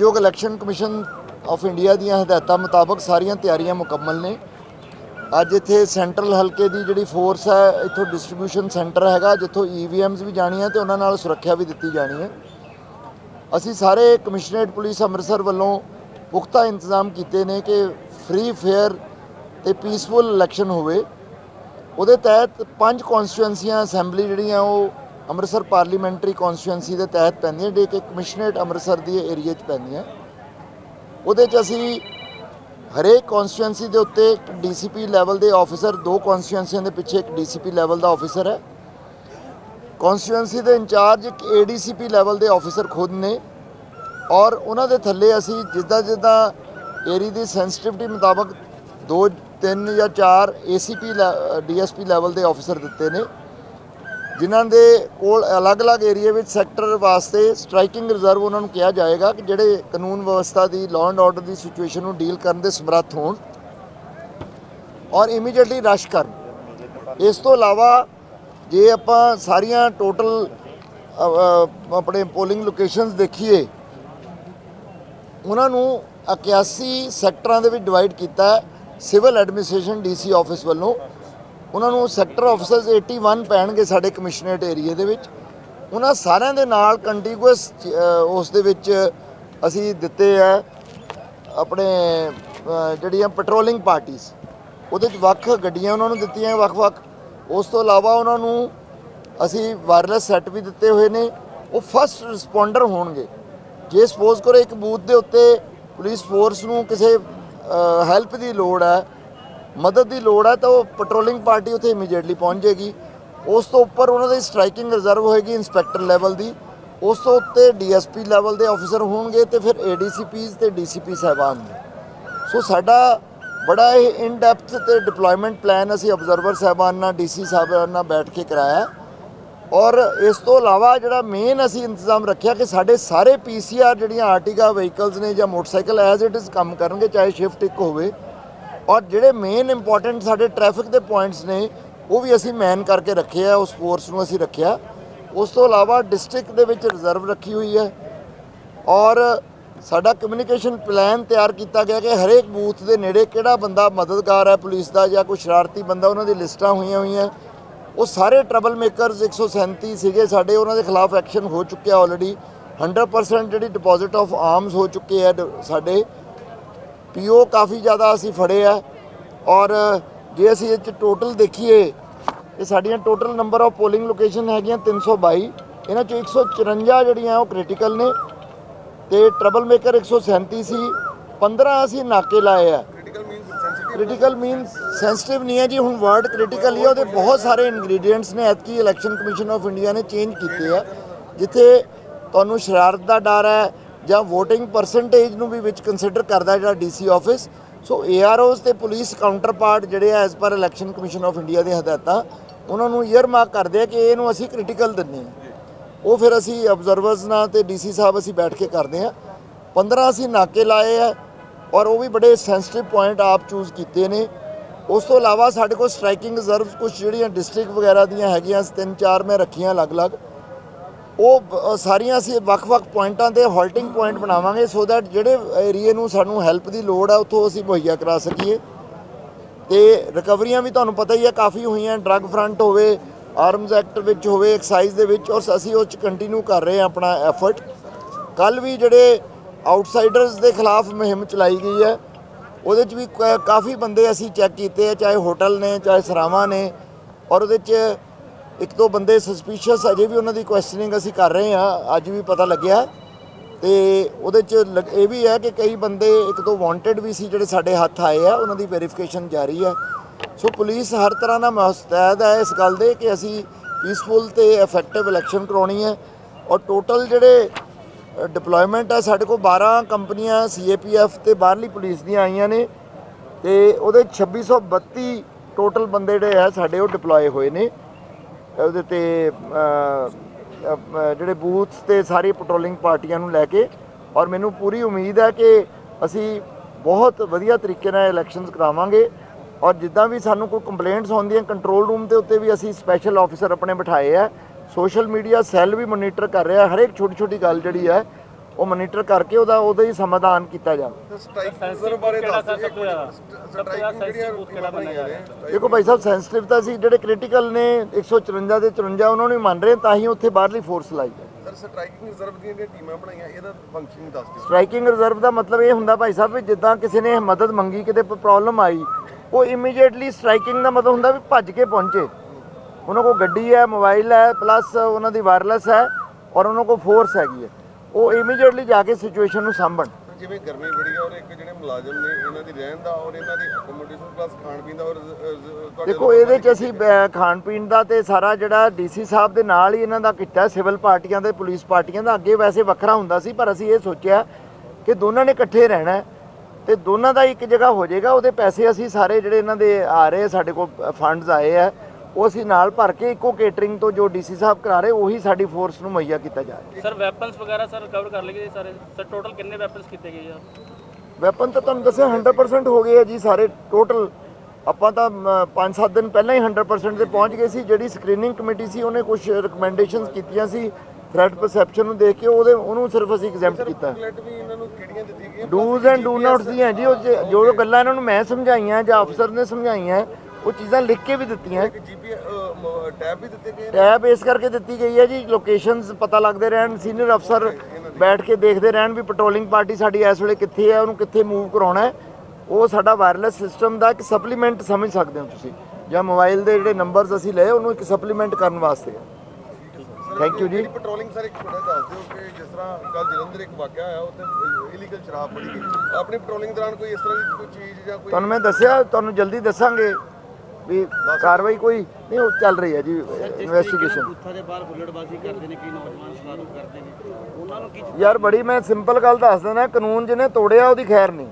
ਮਾਨਯੋਗ election commission of India ਦੀਆਂ ਹਦਾਇਤਾਂ ਮੁਤਾਬਕ ਸਾਰੀਆਂ ਤਿਆਰੀਆਂ ਮੁਕੰਮਲ ਨੇ। ਅੱਜ ਇੱਥੇ ਸੈਂਟਰਲ ਹਲਕੇ ਦੀ ਜਿਹੜੀ ਫੋਰਸ ਹੈ, ਇੱਥੋਂ ਡਿਸਟ੍ਰੀਬਿਊਸ਼ਨ ਸੈਂਟਰ ਹੈਗਾ, ਜਿੱਥੋਂ ਈਵੀਐਮਸ ਵੀ ਜਾਣੀਆਂ ਤੇ ਉਹਨਾਂ ਨਾਲ ਸੁਰੱਖਿਆ ਵੀ ਦਿੱਤੀ ਜਾਣੀ ਹੈ। ਅਸੀਂ ਸਾਰੇ ਕਮਿਸ਼ਨਰੇਟ ਪੁਲਿਸ ਅੰਮ੍ਰਿਤਸਰ ਵੱਲੋਂ ਪੁਖਤਾ ਇੰਤਜ਼ਾਮ ਕੀਤੇ ਨੇ ਕਿ ਫ੍ਰੀ ਫੇਅਰ ਤੇ ਪੀਸਫੁਲ ਇਲੈਕਸ਼ਨ ਹੋਵੇ। ਉਹਦੇ ਤਹਿਤ ਪੰਜ ਕਨਸਟੀਟੂਐਂਸੀਆਂ ਅਸੈਂਬਲੀ ਜਿਹੜੀਆਂ ਉਹ ਅੰਮ੍ਰਿਤਸਰ ਪਾਰਲੀਮੈਂਟਰੀ ਕਨਸਟੀਟੂਐਂਸੀ ਦੇ ਤਹਿਤ ਪੈਂਦੀਆਂ ਜਿਹੜੇ ਕਿ ਕਮਿਸ਼ਨਰੇਟ ਅੰਮ੍ਰਿਤਸਰ ਦੀ ਏਰੀਆ 'ਚ ਪੈਂਦੀਆਂ ਉਹਦੇ 'ਚ ਅਸੀਂ ਹਰੇਕ ਕਨਸਟੀਟੂਐਂਸੀ ਦੇ ਉੱਤੇ ਇੱਕ ਡੀਸੀਪੀ ਲੈਵਲ ਦੇ ਆਫੀਸਰ ਦੋ ਕਨਸਟੀਟੂਐਂਸੀਆਂ ਦੇ ਪਿੱਛੇ ਇੱਕ ਡੀਸੀਪੀ ਲੈਵਲ ਦਾ ਆਫੀਸਰ ਹੈ। ਕਨਸਟੀਟੂਐਂਸੀ ਦੇ ਇੰਚਾਰਜ ਇੱਕ ਏਡੀਸੀਪੀ ਲੈਵਲ ਦੇ ਆਫੀਸਰ ਖੁਦ ਨੇ ਔਰ ਉਹਨਾਂ ਦੇ ਥੱਲੇ ਅਸੀਂ ਜਿੱਦਾਂ ਜਿੱਦਾਂ ਏਰੀ ਦੀ ਸੈਂਸਿਟਿਵਿਟੀ ਮੁਤਾਬਕ ਦੋ ਤਿੰਨ ਜਾਂ ਚਾਰ ਏਸੀਪੀ ਡੀਐਸਪੀ ਲੈਵਲ ਦੇ ਆਫੀਸਰ ਦਿੱਤੇ ਨੇ। ਜਿਨ੍ਹਾਂ ਦੇ ਕੋਲ ਅਲੱਗ-ਅਲੱਗ ਏਰੀਆ ਵਿੱਚ ਸੈਕਟਰ ਵਾਸਤੇ ਸਟ੍ਰਾਈਕਿੰਗ ਰਿਜ਼ਰਵ ਉਹਨਾਂ ਨੂੰ ਕਿਹਾ ਜਾਏਗਾ ਕਿ ਜਿਹੜੇ ਕਾਨੂੰਨ ਵਿਵਸਥਾ ਦੀ ਲਾਅ ਐਂਡ ਆਰਡਰ ਦੀ ਸਿਚੁਏਸ਼ਨ ਨੂੰ ਡੀਲ ਕਰਨ ਦੇ ਸਮਰੱਥ ਹੋਣ ਔਰ ਇਮੀਡੀਏਟਲੀ ਰਸ਼ ਕਰਨ। ਇਸ ਤੋਂ ਇਲਾਵਾ ਜੇ ਆਪਾਂ ਸਾਰੀਆਂ ਟੋਟਲ ਆਪਣੇ ਪੋਲਿੰਗ ਲੋਕੇਸ਼ਨਸ ਦੇਖੀਏ, ਉਹਨਾਂ ਨੂੰ 81 ਸੈਕਟਰਾਂ ਦੇ ਵਿੱਚ ਡਿਵਾਈਡ ਕੀਤਾ ਸਿਵਲ ਐਡਮਿਨਿਸਟ੍ਰੇਸ਼ਨ ਡੀਸੀ ਆਫਿਸ ਵੱਲੋਂ। ਉਹਨਾਂ ਨੂੰ ਸੈਕਟਰ ਆਫਿਸਰਸ 81 ਪੈਣਗੇ ਸਾਡੇ ਕਮਿਸ਼ਨਰੇਟ ਏਰੀਆ ਦੇ ਵਿੱਚ। ਉਹਨਾਂ ਸਾਰਿਆਂ ਦੇ ਨਾਲ ਕੰਟੀਗੂਅਸ ਉਸ ਦੇ ਵਿੱਚ ਅਸੀਂ ਦਿੱਤੇ ਆ ਆਪਣੇ ਜਿਹੜੀਆਂ ਪੈਟਰੋਲਿੰਗ ਪਾਰਟੀਆਂ ਉਹਦੇ ਵਿੱਚ ਵੱਖ ਗੱਡੀਆਂ ਉਹਨਾਂ ਨੂੰ ਦਿੱਤੀਆਂ ਵੱਖ-ਵੱਖ। ਉਸ ਤੋਂ ਇਲਾਵਾ ਉਹਨਾਂ ਨੂੰ ਅਸੀਂ ਵਾਇਰਲੈਸ ਸੈੱਟ ਵੀ ਦਿੱਤੇ ਹੋਏ ਨੇ। ਉਹ ਫਸਟ ਰਿਸਪੌਂਡਰ ਹੋਣਗੇ। ਜੇ ਸਪੋਜ਼ ਕਰੋ ਇੱਕ ਬੂਥ ਦੇ ਉੱਤੇ ਪੁਲਿਸ ਫੋਰਸ ਨੂੰ ਕਿਸੇ ਹੈਲਪ ਦੀ ਲੋੜ ਹੈ ਮਦਦ ਦੀ ਲੋੜ ਹੈ ਤਾਂ ਉਹ ਪੈਟਰੋਲਿੰਗ ਪਾਰਟੀ ਉੱਥੇ ਇਮੀਡੀਏਟਲੀ ਪਹੁੰਚ ਜਾਏਗੀ। ਉਸ ਤੋਂ ਉੱਪਰ ਉਹਨਾਂ ਦੀ ਸਟ੍ਰਾਈਕਿੰਗ ਰਿਜ਼ਰਵ ਹੋਏਗੀ ਇਨਸਪੈਕਟਰ ਲੈਵਲ ਦੀ। ਉਸ ਤੋਂ ਉੱਤੇ ਡੀਐਸਪੀ ਲੈਵਲ ਦੇ ਆਫੀਸਰ ਹੋਣਗੇ ਤੇ ਫਿਰ ਏਡੀਸੀਪੀਜ਼ ਤੇ ਡੀਸੀਪੀ ਸਾਹਿਬਾਨ ਨੇ। ਸੋ ਸਾਡਾ ਬੜਾ ਇਹ ਇਨ ਡੈਪਥ ਤੇ ਡਿਪਲੋਇਮੈਂਟ ਪਲਾਨ ਅਸੀਂ ਆਬਜ਼ਰਵਰ ਸਾਹਿਬਾਨ ਨਾਲ ਡੀਸੀ ਸਾਹਿਬਾਨ ਨਾਲ ਬੈਠ ਕੇ ਕਰਾਇਆ ਔਰ ਇਸ ਤੋਂ ਇਲਾਵਾ ਜਿਹੜਾ ਮੇਨ ਅਸੀਂ ਇੰਤਜ਼ਾਮ ਰੱਖਿਆ ਕਿ ਸਾਡੇ ਸਾਰੇ ਪੀਸੀਆਰ ਜਿਹੜੀਆਂ ਆਰਟੀਗਾ ਵਹੀਕਲਸ ਨੇ ਜਾਂ ਮੋਟਰਸਾਈਕਲ ਐਜ਼ ਇਟ ਇਜ਼ ਕੰਮ ਕਰਨਗੇ, ਚਾਹੇ ਸ਼ਿਫਟ ਇੱਕ ਹੋਵੇ ਔਰ ਜਿਹੜੇ ਮੇਨ ਇੰਪੋਰਟੈਂਟ ਸਾਡੇ ਟ੍ਰੈਫਿਕ ਦੇ ਪੁਆਇੰਟਸ ਨੇ, ਉਹ ਵੀ ਅਸੀਂ ਮੈਨ ਕਰਕੇ ਰੱਖੇ ਆ ਉਸ ਫੋਰਸ ਨੂੰ ਅਸੀਂ ਰੱਖਿਆ। ਉਸ ਤੋਂ ਇਲਾਵਾ ਡਿਸਟ੍ਰਿਕਟ ਦੇ ਵਿੱਚ ਰਿਜ਼ਰਵ ਰੱਖੀ ਹੋਈ ਹੈ। ਔਰ ਸਾਡਾ ਕਮਿਊਨੀਕੇਸ਼ਨ ਪਲਾਨ ਤਿਆਰ ਕੀਤਾ ਗਿਆ ਕਿ ਹਰੇਕ ਬੂਥ ਦੇ ਨੇੜੇ ਕਿਹੜਾ ਬੰਦਾ ਮਦਦਗਾਰ ਹੈ ਪੁਲਿਸ ਦਾ ਜਾਂ ਕੋਈ ਸ਼ਰਾਰਤੀ ਬੰਦਾ, ਉਹਨਾਂ ਦੀ ਲਿਸਟਾਂ ਹੋਈਆਂ ਹੋਈਆਂ। ਉਹ ਸਾਰੇ ਟਰਬਲ ਮੇਕਰਸ 137 ਸੀਗੇ ਸਾਡੇ, ਉਹਨਾਂ ਦੇ ਖਿਲਾਫ ਐਕਸ਼ਨ ਹੋ ਚੁੱਕਿਆ ਆਲਰੇਡੀ 100% ਜਿਹੜੀ ਡਿਪੋਜ਼ਿਟ ਆਫ ਆਰਮਸ ਹੋ ਚੁੱਕੇ ਆ ਡ- ਸਾਡੇ। ਪੀਓ ਕਾਫੀ ਜ਼ਿਆਦਾ ਅਸੀਂ ਫੜੇ ਆ ਔਰ ਜੇ ਅਸੀਂ ਇਹ ਚ ਟੋਟਲ ਦੇਖੀਏ ਇਹ ਸਾਡੀਆਂ total number of polling location ਹੈਗੀਆਂ 322 ਇਹਨਾਂ ਚੋਂ 154 ਜਿਹੜੀਆਂ ਉਹ ਕ੍ਰਿਟੀਕਲ ਨੇ ਤੇ ਟਰਬਲ ਮੇਕਰ 137 ਸੀ 15 ਅਸੀਂ ਨਾਕੇ ਲਾਏ ਆ। ਕ੍ਰਿਟੀਕਲ ਮੀਨਸ ਸੈਂਸਿਟਿਵ ਨਹੀਂ ਹੈ ਜੀ ਹੁਣ ਵਰਡ ਕ੍ਰਿਟੀਕਲ ਹੀ ਹੈ ਉਹਦੇ ਬਹੁਤ ਸਾਰੇ ਇਨਗਰੀਡੀਐਂਟਸ ਨੇ। ਐਤਕੀ ਇਲੈਕਸ਼ਨ ਕਮਿਸ਼ਨ ਆਫ ਇੰਡੀਆ ਨੇ ਚੇਂਜ ਕੀਤੇ ਆ ਜਿੱਥੇ ਤੁਹਾਨੂੰ ਸ਼ਰਾਰਤ ਦਾ ਡਰ ਹੈ ਜਾਂ VOTING ਪਰਸੈਂਟੇਜ ਨੂੰ ਵੀ ਵਿੱਚ ਕੰਸੀਡਰ ਕਰਦਾ ਜਿਹੜਾ ਡੀਸੀ ਆਫਿਸ ਸੋ ਏਆਰਓਜ਼ ਤੇ ਪੁਲਿਸ ਕਾਊਂਟਰ ਪਾਰਟ ਜਿਹੜੇ ਆ as per election commission of India ਦੇ ਹਦਾਇਤਾਂ, ਉਹਨਾਂ ਨੂੰ ਈਅਰ ਮਾਰਕ ਕਰਦੇ ਆ ਕਿ ਇਹਨੂੰ ਅਸੀਂ ਕ੍ਰਿਟੀਕਲ ਦਿੰਨੇ ਆ ਉਹ ਫਿਰ ਅਸੀਂ ਆਬਜ਼ਰਵਰਸ ਨਾਲ ਤੇ ਡੀਸੀ ਸਾਹਿਬ ਅਸੀਂ ਬੈਠ ਕੇ ਕਰਦੇ ਆ 15 ਅਸੀਂ ਨਾਕੇ ਲਾਏ ਆ ਔਰ ਉਹ ਵੀ ਬੜੇ ਸੈਂਸਿਟਿਵ ਪੁਆਇੰਟ ਆਪ ਚੂਜ਼ ਕੀਤੇ ਨੇ। ਉਸ ਤੋਂ ਇਲਾਵਾ ਸਾਡੇ ਕੋਲ ਸਟ੍ਰਾਈਕਿੰਗ ਰਿਜ਼ਰਵਸ ਕੁਝ ਜਿਹੜੀਆਂ ਡਿਸਟ੍ਰਿਕਟ ਵਗੈਰਾ ਦੀਆਂ ਹੈਗੀਆਂ, ਤਿੰਨ ਚਾਰ ਮੈਂ ਰੱਖੀਆਂ ਅਲੱਗ-ਅਲੱਗ। ਉਹ ਅ, ਸਾਰੀਆਂ ਅਸੀਂ ਵੱਖ-ਵੱਖ ਪੁਆਇੰਟਾਂ ਤੇ ਹਾਲਟਿੰਗ ਪੁਆਇੰਟ ਬਣਾਵਾਂਗੇ ਸੋ ਦੈਟ ਜਿਹੜੇ ਏਰੀਏ ਨੂੰ ਸਾਨੂੰ ਹੈਲਪ ਦੀ ਲੋੜ ਹੈ ਉੱਥੋਂ ਅਸੀਂ ਮੁਹੱਈਆ ਕਰਾ ਸਕੀਏ। ਤੇ ਰਿਕਵਰੀਆਂ ਵੀ ਤੁਹਾਨੂੰ ਪਤਾ ਹੀ ਹੈ ਕਾਫੀ ਹੋਈਆਂ ਡਰੱਗ ਫਰੰਟ ਹੋਵੇ ਆਰਮਸ ਐਕਟ ਵਿੱਚ ਹੋਵੇ ਐਕਸਾਈਜ਼ ਦੇ ਵਿੱਚ ਔਰ ਅਸੀਂ ਉਹ ਚ ਕੰਟੀਨਿਊ ਕਰ ਰਹੇ ਹਾਂ ਆਪਣਾ ਐਫਰਟ ਕੱਲ ਵੀ ਜਿਹੜੇ ਆਊਟਸਾਈਡਰਸ ਦੇ ਖਿਲਾਫ ਮੁਹਿੰਮ ਚਲਾਈ ਗਈ ਹੈ ਉਹਦੇ ਚ ਵੀ ਕ- ਕਾਫੀ ਬੰਦੇ ਅਸੀਂ ਚੈੱਕ ਕੀਤੇ ਆ ਚਾਹੇ ਹੋਟਲ ਨੇ ਚਾਹੇ ਸਰਾਵਾਂ ਨੇ ਔਰ ਉਹਦੇ ਚ ਇੱਕ ਦੋ ਬੰਦੇ ਸਸਪੀਸ਼ੀਅਸ ਅਜੇ ਵੀ ਉਹਨਾਂ ਦੀ ਕੁਐਸਚਨਿੰਗ ਅਸੀਂ ਕਰ ਰਹੇ ਹਾਂ, ਅੱਜ ਵੀ ਪਤਾ ਲੱਗਿਆ। ਤੇ ਉਹਦੇ ਚ ਲੱਗ- ਇਹ ਵੀ ਹੈ ਕਿ ਕਈ ਬੰਦੇ ਇੱਕ ਦੋ ਵਾਂਟਡ ਵੀ ਸੀ ਜਿਹੜੇ ਸਾਡੇ ਹੱਥ ਆਏ ਆ, ਉਹਨਾਂ ਦੀ ਵੈਰੀਫਿਕੇਸ਼ਨ ਜਾਰੀ ਹੈ। ਸੋ ਪੁਲਿਸ ਹਰ ਤਰ੍ਹਾਂ ਨਾਲ ਮੁਸਤੈਦ ਹੈ ਇਸ ਗੱਲ ਦੇ ਕਿ ਅਸੀਂ ਪੀਸਫੁਲ ਤੇ ਇਫੈਕਟਿਵ ਇਲੈਕਸ਼ਨ ਕਰਾਉਣੀ ਹੈ। ਔਰ ਟੋਟਲ ਜਿਹੜੇ ਡਿਪਲੋਇਮੈਂਟ ਹੈ, ਸਾਡੇ ਕੋਲ 12 ਕੰਪਨੀਆਂ ਸੀਏਪੀਐਫ ਤੇ ਬਾਹਰਲੀ ਪੁਲਿਸ ਦੀਆਂ ਆਈਆਂ ਨੇ। ਤੇ ਉਹਦੇ 2632 ਟੋਟਲ ਬੰਦੇ ਜਿਹੜੇ ਆ ਸਾਡੇ ਉਹ ਡਿਪਲੋਏ ਹੋਏ ਨੇ। ਉਹਦੇ ਤੇ ਜਿਹੜੇ ਬੂਥਸ ਤੇ ਸਾਰੀ ਪੈਟਰੋਲਿੰਗ ਪਾਰਟੀਆਂ ਨੂੰ ਲੈ ਕੇ, ਔਰ ਮੈਨੂੰ ਪੂਰੀ ਉਮੀਦ ਹੈ ਕਿ ਅਸੀਂ ਬਹੁਤ ਵਧੀਆ ਤਰੀਕੇ ਨਾਲ ਇਲੈਕਸ਼ਨਸ ਕਰਾਵਾਂਗੇ। ਔਰ ਜਿੱਦਾਂ ਵੀ ਸਾਨੂੰ ਕੋਈ ਕੰਪਲੇਂਟਸ ਆਉਂਦੀਆਂ ਕੰਟਰੋਲ ਰੂਮ ਦੇ ਉੱਤੇ ਵੀ ਅਸੀਂ ਸਪੈਸ਼ਲ ਆਫੀਸਰ ਆਪਣੇ ਬਿਠਾਏ ਆ। ਸੋਸ਼ਲ ਮੀਡੀਆ ਸੈੱਲ ਵੀ ਮੋਨੀਟਰ ਕਰ ਰਿਹਾ, ਹਰੇਕ ਛੋਟੀ ਛੋਟੀ ਗੱਲ ਜਿਹੜੀ ਹੈ ਉਹ ਮੋਨੀਟਰ ਕਰਕੇ ਉਹਦਾ ਉਹਦਾ ਹੀ ਸਮਾਧਾਨ ਕੀਤਾ ਜਾਵੇ। ਸਟ੍ਰਾਈਕ ਰਿਜ਼ਰਵ ਬਾਰੇ ਦੱਸ ਦਿਓ ਸਟ੍ਰਾਈਕਿੰਗ ਜਿਹੜੀਆਂ ਕਿਹੜਾ? ਬਣਾਈਆਂ ਨੇ? ਦੇਖੋ ਭਾਈ ਸਾਹਿਬ ਸੈਂਸਿਟਿਵ ਤਾਂ ਸੀ ਜਿਹੜੇ ਕ੍ਰਿਟੀਕਲ ਨੇ 154 ਦੇ 54 ਉਹਨਾਂ ਨੂੰ ਹੀ ਮੰਨ ਰਹੇ ਤਾਂ ਹੀ ਉੱਥੇ ਬਾਹਰਲੀ ਫੋਰਸ ਲਾਈ ਹੈ ਸਰ ਸਟ੍ਰਾਈਕਿੰਗ ਰਿਜ਼ਰਵ ਦੀਆਂ ਜਿਹੜੀਆਂ ਟੀਮਾਂ ਬਣਾਈਆਂ ਇਹਦਾ ਫੰਕਸ਼ਨ ਦੱਸ ਦਿਓ। ਸਟ੍ਰਾਈਕਿੰਗ ਰਿਜ਼ਰਵ ਦਾ ਮਤਲਬ ਇਹ ਹੁੰਦਾ ਭਾਈ ਸਾਹਿਬ ਵੀ ਜਿੱਦਾਂ ਕਿਸੇ ਨੇ ਮਦਦ ਮੰਗੀ ਕਿਤੇ ਪ੍ਰੋਬਲਮ ਆਈ ਉਹ ਇਮੀਡੀਏਟਲੀ ਸਟ੍ਰਾਈਕਿੰਗ ਦਾ ਮਤਲਬ ਹੁੰਦਾ ਵੀ ਭੱਜ ਕੇ ਪਹੁੰਚੇ। ਉਹਨਾਂ ਕੋਲ ਗੱਡੀ ਹੈ ਮੋਬਾਈਲ ਹੈ ਪਲੱਸ ਉਹਨਾਂ ਦੀ ਵਾਇਰਲੈਸ ਹੈ ਔਰ ਉਹਨਾਂ ਕੋਲ ਫੋਰਸ ਹੈਗੀ ਹੈ। ਉਹ ਇਮੀਡੀਏਟਲੀ ਜਾ ਕੇ ਸਿਚੁਏਸ਼ਨ ਨੂੰ ਸਾਂਭਣ। ਜਿਵੇਂ ਗਰਮੀ ਬੜੀ ਆ ਔਰ ਇੱਕ ਜਿਹੜੇ ਮੁਲਾਜ਼ਮ ਨੇ ਇਹਨਾਂ ਦੀ ਰਹਿਣ ਦਾ ਔਰ ਇਹਨਾਂ ਦੀ ਅਕੋਮੋਡੇਸ਼ਨ ਪਲੱਸ ਖਾਣ ਪੀਣ ਦਾ ਔਰ ਤੁਹਾਡੇ ਦੇਖੋ ਇਹਦੇ ਚ ਅਸੀਂ ਖਾਣ ਪੀਣ ਦਾ ਤੇ ਸਾਰਾ ਜਿਹੜਾ ਡੀਸੀ ਸਾਹਿਬ ਦੇ ਨਾਲ ਹੀ ਇਹਨਾਂ ਦਾ ਕੀਤਾ ਸਿਵਲ ਪਾਰਟੀਆਂ ਤੇ ਪੁਲਿਸ ਪਾਰਟੀਆਂ ਦਾ ਅੱਗੇ ਵੈਸੇ ਵੱਖਰਾ ਹੁੰਦਾ ਸੀ ਪਰ ਅਸੀਂ ਇਹ ਸੋਚਿਆ ਕਿ ਦੋਨਾਂ ਨੇ ਇਕੱਠੇ ਰਹਿਣਾ ਤੇ ਦੋਨਾਂ ਦਾ ਇੱਕ ਜਗ੍ਹਾ ਹੋ ਜਾਏਗਾ ਉਹਦੇ ਪੈਸੇ ਅਸੀਂ ਸਾਰੇ ਜਿਹੜੇ ਇਹਨਾਂ ਦੇ ਆ ਰਹੇ ਸਾਡੇ ਕੋਲ ਫੰਡਸ ਆਏ ਆ ਉਹ ਅਸੀਂ ਨਾਲ ਭਰ ਕੇ ਇੱਕੋ ਕੇਟਰਿੰਗ ਤੋਂ ਜੋ ਡੀਸੀ ਸਾਹਿਬ ਕਰਾ ਰਹੇ ਉਹੀ ਸਾਡੀ ਫੋਰਸ ਨੂੰ ਮੁਹੱਈਆ ਕੀਤਾ ਜਾ ਰਿਹਾ। ਸਰ ਵੈਪਨਸ ਵਗੈਰਾ ਸਰ ਰਿਕਵਰ ਕਰ ਲਏ ਗਏ ਸਾਰੇ? ਸਰ ਟੋਟਲ ਕਿੰਨੇ ਵੈਪਨਸ ਕੀਤੇ ਗਏ ਆ ਵੈਪਨ ਤਾਂ ਤੁਹਾਨੂੰ ਦੱਸਿਆ 100% ਹੋ ਗਏ ਆ ਜੀ ਸਾਰੇ ਟੋਟਲ ਆਪਾਂ ਤਾਂ 5-7 ਦਿਨ ਪਹਿਲਾਂ ਹੀ 100% ਤੇ ਪਹੁੰਚ ਗਏ ਸੀ ਜਿਹੜੀ ਸਕਰੀਨਿੰਗ ਕਮੇਟੀ ਸੀ ਉਹਨੇ ਕੁਝ ਰეკਮੈਂਡੇਸ਼ਨਸ ਕੀਤੀਆਂ ਸੀ ਥ੍ਰੈਟ ਪਰਸੈਪਸ਼ਨ ਨੂੰ ਦੇਖ ਕੇ ਉਹਦੇ ਉਹਨੂੰ ਸਿਰਫ ਅਸੀਂ ਐਗਜ਼ੈਂਪਟ ਕੀਤਾ। ਡੂਜ਼ ਐਂਡ ਡੂ ਨਾਟਸ ਦੀਆਂ ਜੀ ਉਹ 'ਚ ਜੋ ਜੋ ਗੱਲਾਂ ਇਹਨਾਂ ਨੂੰ ਮੈਂ ਸਮਝਾਈਆਂ ਜਾਂ ਅਫਸਰ ਨੇ ਸਮਝਾਈਆਂ ਉਹ ਚੀਜ਼ਾਂ ਲਿਖ ਕੇ ਵੀ ਦਿੱਤੀਆਂ। ਇੱਕ ਜੀਪੀ ਟੈਬ ਵੀ ਦਿੱਤੇ ਗਏ ਟੈਬ ਇਸ ਕਰਕੇ ਦਿੱਤੀ ਗਈ ਹੈ ਜੀ ਲੋਕੇਸ਼ਨਸ ਪਤਾ ਲੱਗਦੇ ਰਹਿਣ ਸੀਨੀਅਰ ਅਫਸਰ ਬੈਠ ਕੇ ਦੇਖਦੇ ਰਹਿਣ ਵੀ ਪੈਟਰੋਲਿੰਗ ਪਾਰਟੀ ਸਾਡੀ ਇਸ ਵੇਲੇ ਕਿੱਥੇ ਹੈ ਉਹਨੂੰ ਕਿੱਥੇ ਮੂਵ ਕਰਾਉਣਾ ਹੈ। ਉਹ ਸਾਡਾ ਵਾਇਰਲੈਸ ਸਿਸਟਮ ਦਾ ਇੱਕ ਸਪਲੀਮੈਂਟ ਸਮਝ ਸਕਦੇ ਹੋ ਤੁਸੀਂ। ਜਾਂ ਮੋਬਾਈਲ ਦੇ ਜਿਹੜੇ ਨੰਬਰਸ ਅਸੀਂ ਲਏ ਉਹਨੂੰ ਇੱਕ ਸਪਲੀਮੈਂਟ ਕਰਨ ਵਾਸਤੇ ਹੈ। ਥੈਂਕ ਯੂ ਜੀ। ਪੈਟਰੋਲਿੰਗ ਸਰ ਇੱਕ ਥੋੜਾ ਦੱਸ ਦਿਓ ਕਿ ਜਿਸ ਤਰ੍ਹਾਂ ਕੱਲ ਜਲੰਧਰ ਇੱਕ ਵਾਕਿਆ ਹੋਇਆ ਉੱਥੇ ਇਲੀਗਲ ਸ਼ਰਾਬ ਫੜੀ ਗਈ। ਆਪਣੀ ਪੈਟਰੋਲਿੰਗ ਦੌਰਾਨ ਕੋਈ ਇਸ ਤਰ੍ਹਾਂ ਦੀ ਕੋਈ ਚੀਜ਼ ਜਾਂ ਕੋਈ ਤੁਹਾਨੂੰ ਮੈਂ ਦੱਸਿਆ ਤੁਹਾਨੂੰ ਜਲਦੀ ਦੱਸਾਂਗੇ। ਵੀ ਕਾਰਵਾਈ ਕੋਈ ਨਹੀਂ ਉਹ ਚੱਲ ਰਹੀ ਹੈ ਜੀ ਇਨਵੈਸਟੀਗੇਸ਼ਨ ਬੂਥਾਂ ਦੇ ਬਾਹਰ ਹੁੱਲੜਬਾਜ਼ੀ ਕਰਦੇ ਨੇ ਕਈ ਨੌਜਵਾਨ ਸ਼ਰਾਰਤ ਕਰਦੇ ਨੇ ਉਹਨਾਂ ਨੂੰ ਕੀ ਯਾਰ ਬੜੀ ਮੈਂ ਸਿੰਪਲ ਗੱਲ ਦੱਸ ਦਿੰਦਾ ਕਾਨੂੰਨ ਜਿਹਨੇ ਤੋੜਿਆ ਉਹਦੀ ਖੈਰ ਨਹੀਂ।